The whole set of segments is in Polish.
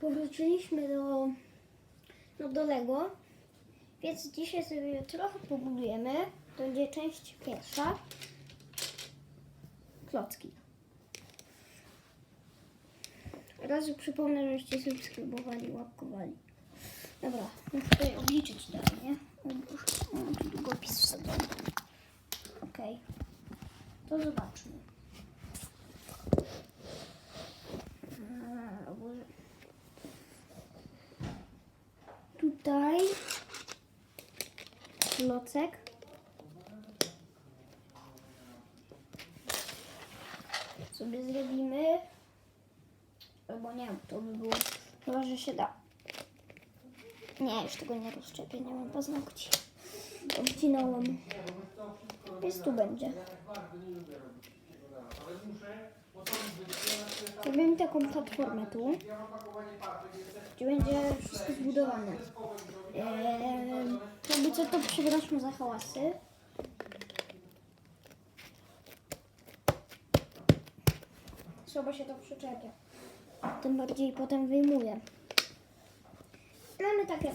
Powróciliśmy do, no do Lego, więc dzisiaj sobie trochę pobudujemy. To będzie część pierwsza. Klocki. Razu przypomnę, żeście subskrybowali, łapkowali. Dobra, muszę tutaj obliczyć dalej, nie? Boże, mam tu długopis wsadzony. Okej, to zobaczmy. A, o Boże. Tutaj klocek. Sobie zrobimy. Albo nie, to by było. Chyba, że się da. Nie, już tego nie rozczepię, nie mam paznokci. Obcinałam. Więc tu będzie. Zrobimy taką platformę tu, gdzie będzie wszystko zbudowane. Eee, jakby co to przepraszam za hałasy. Słabo się to przyczepia. Tym bardziej potem wyjmuję. Mamy takie.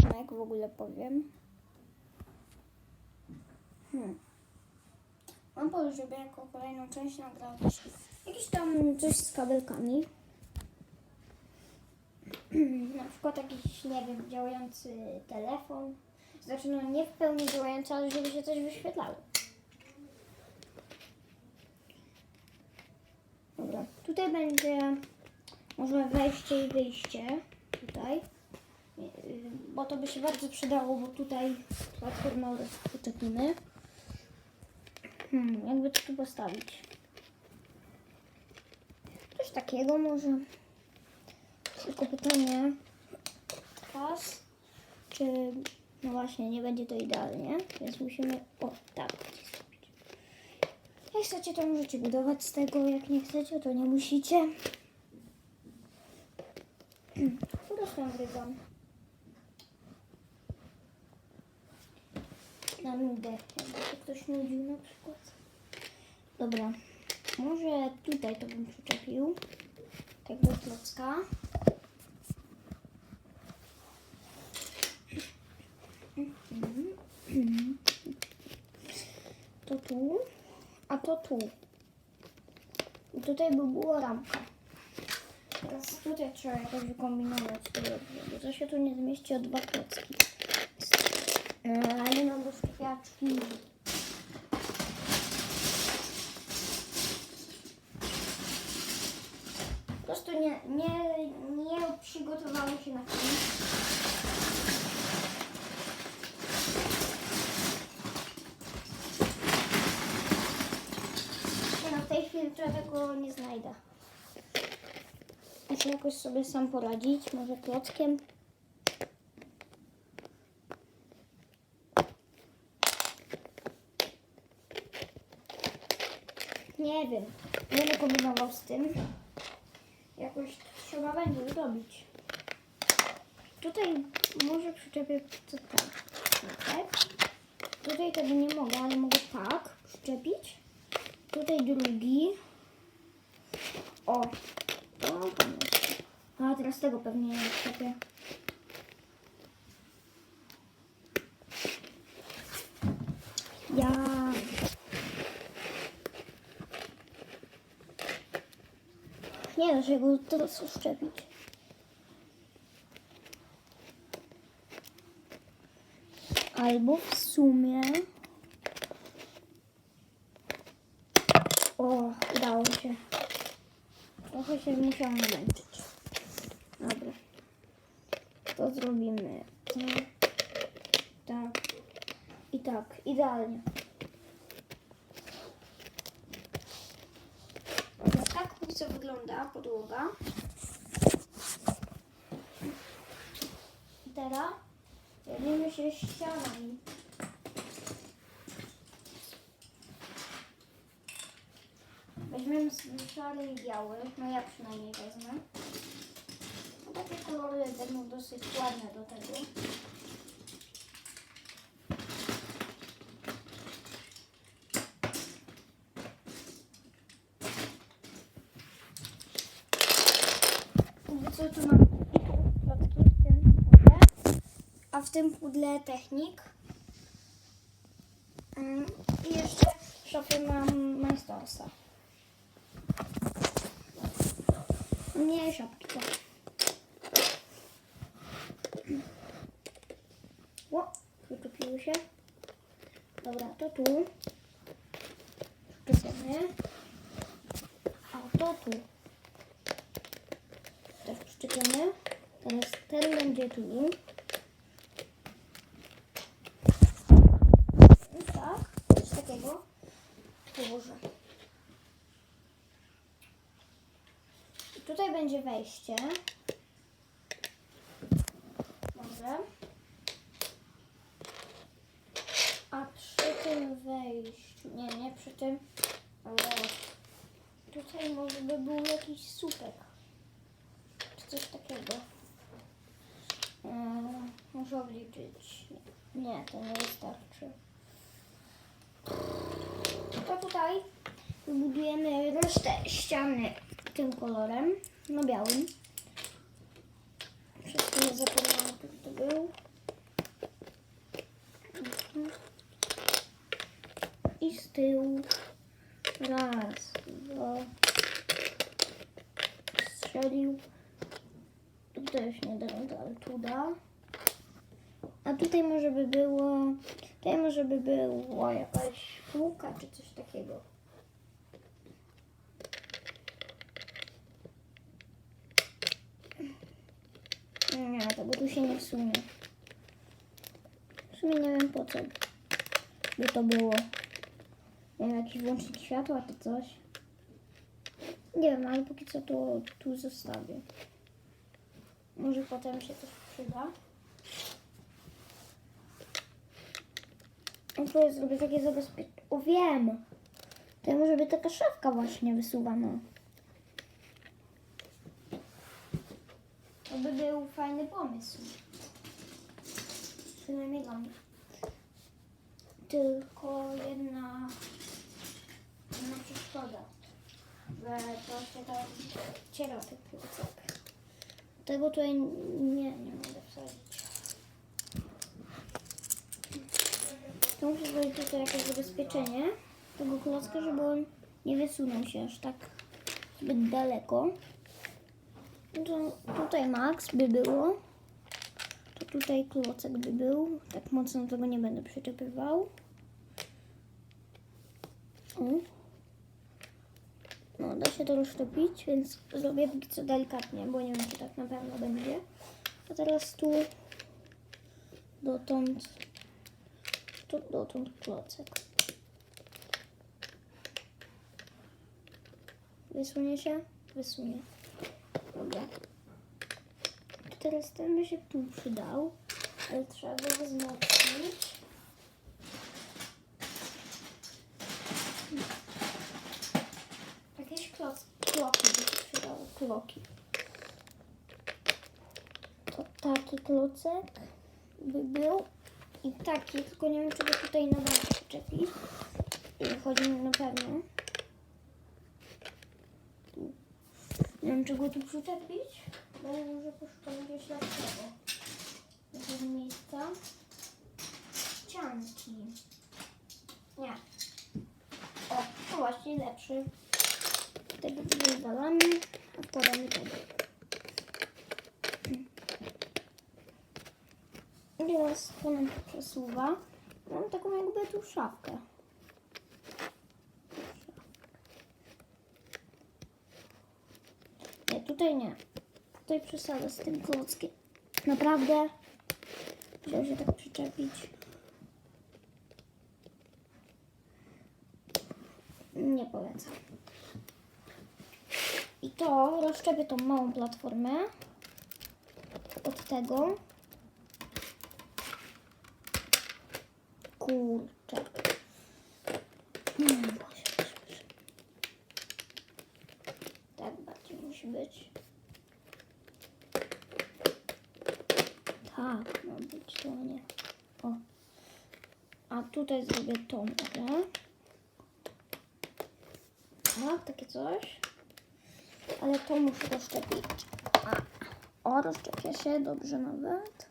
Domek w ogóle powiem. Hmm. Mam pomysł, żeby jako kolejną część nagrać jakieś tam coś z kabelkami. Na przykład jakiś, nie wiem, działający telefon. Znaczy, no nie w pełni działający, ale żeby się coś wyświetlało. Dobra, tutaj będzie może wejście i wyjście. Tutaj. Yy, Bo to by się bardzo przydało, bo tutaj platformę przyczepimy. Hmm, jakby to tu postawić? Coś takiego może. Tylko pytanie teraz, czy no właśnie nie będzie to idealnie, więc musimy o tak. Jak chcecie to możecie budować z tego, jak nie chcecie to nie musicie. Po prostu nagrywam. Nudę, jakby się ktoś nudził na przykład. Dobra, może tutaj to bym przyczepił. Tego klocka. To tu, a to tu. I tutaj by była ramka. Teraz tutaj trzeba jakoś wykombinować bo to się tu nie zmieści o dwa klocki. A nie mam rozszczepiaczki. Po prostu nie, nie, nie przygotowały się na film. No, w tej chwili ja tego nie znajdę. Muszę jakoś sobie sam poradzić, może klockiem. Nie wiem, będę kombinował z tym. Jakoś trzeba będzie zrobić. Tutaj może przyczepię to tak. tak. Tutaj tego nie mogę, ale mogę tak przyczepić. Tutaj drugi. O, to pomysł. A teraz tego pewnie nie przyczepię. Ja. Nie da się go teraz uszczepić. Albo w sumie... O, udało się. Trochę się musiałam męczyć. Dobra. To zrobimy tak, tak i tak. Idealnie. Dobra, tak póki co wygląda podłoga. Teraz zajmiemy się ścianami. Weźmiemy sobie szary i biały, no ja przynajmniej wezmę. No takie kolory będą dosyć ładne do tego. co tu mam? I tu klocki w tym pudle. A w tym pudle technik. I jeszcze w szafie mam Majstorsa. Nie szopki to. O, wyczupiły się. Dobra, to tu. Przyczepiamy. A to tu. Też przyczepiamy. Teraz ten będzie tu. I tak, coś takiego położę. I tutaj będzie wejście. Dobrze. A przy tym wejściu, nie, nie przy tym, ale tutaj może by był jakiś słupek. Czy coś takiego. Eee, muszę obliczyć. Nie, to nie wystarczy. To tutaj wybudujemy resztę ściany tym kolorem, no białym. Przez chwilę zapomniałam, który to był. I z tyłu raz, dwa, strzelił. Tu też nie da, ale tu da. A tutaj może by było, tutaj może by było jakaś półka czy coś takiego. Nie, tego tu się nie wsunie. W sumie nie wiem po co by to było. Nie wiem, jakiś włącznik światła czy coś. Nie wiem, ale póki co to tu zostawię. Może potem się coś przyda. O, tu jest zrobię takie zabezpieczenie. O, wiem! To może być taka szafka właśnie wysuwana. To by był fajny pomysł. Przynajmniej dla mnie. Tylko jedna, jedna przeszkoda. Że to się tam ciera tych płucek. Tego tutaj nie, nie mogę wsadzić. To muszę zrobić tutaj jakieś zabezpieczenie tego klocka, żeby on nie wysunął się aż tak zbyt daleko. No To tutaj max by było. To tutaj klocek by był. Tak mocno tego nie będę przyczepywał. O. No, da się to roztopić, więc zrobię póki co delikatnie, bo nie wiem, czy tak na pewno będzie. A teraz tu dotąd, tu dotąd klocek. Wysunie się? Wysunie. Dobra. Teraz ten by się tu przydał, ale trzeba go wzmocnić. Jakieś kloc, kloki by się przydały, kloki. To taki klocek by był i taki, tylko nie wiem, czy go tutaj na dole przyczepić. I chodzi mi na pewno. Nie wiem, czy go tu przyczepić, bo może poszukam gdzieś lepszego. Jakiegoś miejsca. Ścianki. Nie. O, to właśnie lepszy. Tego wywalamy, a wkładamy tego. Teraz to nam przesuwa. Mam taką jakby tu szafkę. Tutaj nie. Tutaj przesadzę z tym klockiem. Naprawdę. Chciał się tak przyczepić. Nie polecam. I to rozszczepię tą małą platformę od tego. Kurczę. Mm, Boże, Boże, Boże. Tak bardziej musi być. Tak, ma być to nie. O. A tutaj zrobię tą obrę. Tak, takie coś. Ale to muszę rozszczepić. O, rozczepia się, dobrze nawet.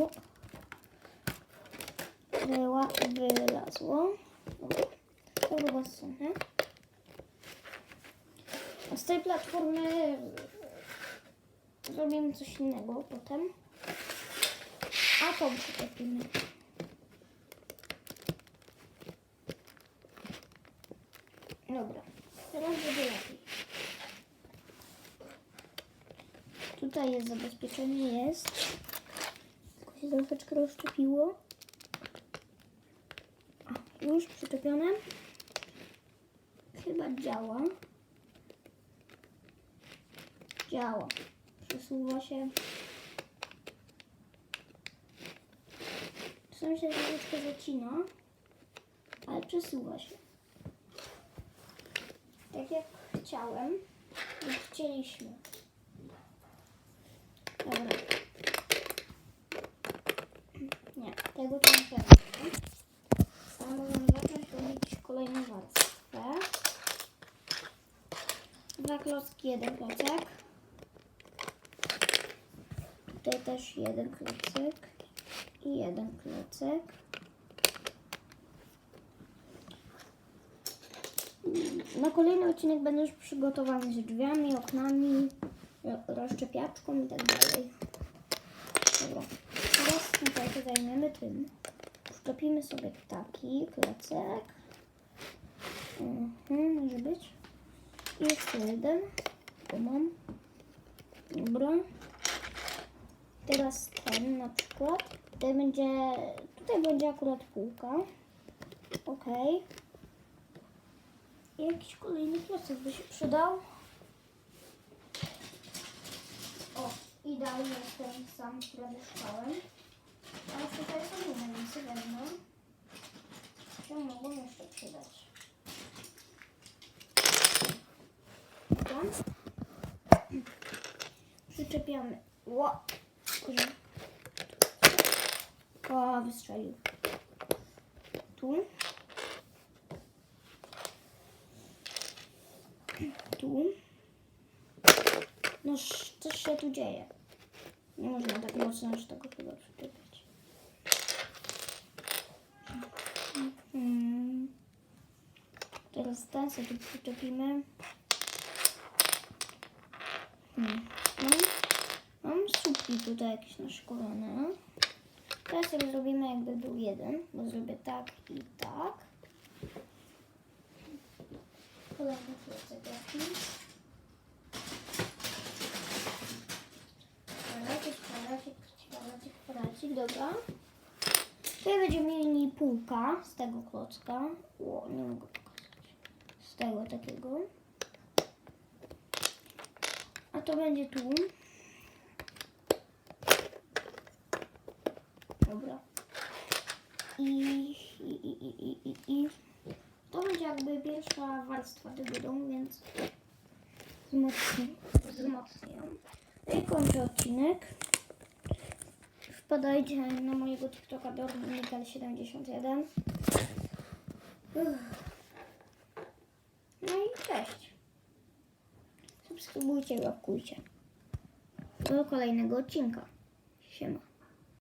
O. Wyła, wylazło. Dobra. To. A z tej platformy zrobimy coś innego potem. A to przyczepimy. Dobra, teraz będzie lepiej. Tutaj jest zabezpieczenie, jest. Tylko się troszeczkę rozczepiło. O, już przyczepione. Chyba działa. Działa. Przesuwa się. Czasem się troszeczkę zacina, ale przesuwa się. Tak jak chciałem, jak chcieliśmy. Dobra. Nie, tego to nie chcę. Ale możemy zacząć robić kolejną warstwę. Dwa klocki, jeden klocek. Tutaj też jeden klocek i jeden klocek. Na kolejny odcinek będę już przygotowany z drzwiami, oknami, ro- rozszczepiaczką i tak dalej. Dobra, teraz tutaj się zajmiemy tym. Szczepimy sobie taki klocek. Mhm, może być. I jeszcze jeden. Tu mam. Dobra. Teraz ten na przykład. Tutaj będzie, tutaj będzie akurat półka. Ok. I jakiś kolejny klocek by się przydał. O, idealnie jest ten sam, który szukałem. Ale tutaj są inne, więc wezmę. Się mogą jeszcze przydać. Przyczepiamy. Ło! O, wystrzelił. Tu. Tu. No, coś się tu dzieje. Nie można tak mocno aż tego chyba przyczepiać. Mhm. Teraz ten sobie tu przyczepimy. Hmm. Mam, mam słupki tutaj jakieś naszykowane. Teraz sobie zrobimy jakby był jeden, bo zrobię tak i tak. Kolejny klocek jakiś. Kwadacik, kwadacik, kwadacik, dobra. Tutaj będziemy mieli półka z tego klocka. O, nie mogę pokazać. Z tego takiego. A to będzie tu. Dobra. I, i, i, i, i, i. To będzie jakby pierwsza warstwa tego domu, więc wzmocnię, wzmocnię ją. No i kończę odcinek. Wpadajcie na mojego TikToka Dorminikal71. No i cześć. Subskrybujcie, łapkujcie. Do kolejnego odcinka. Siema.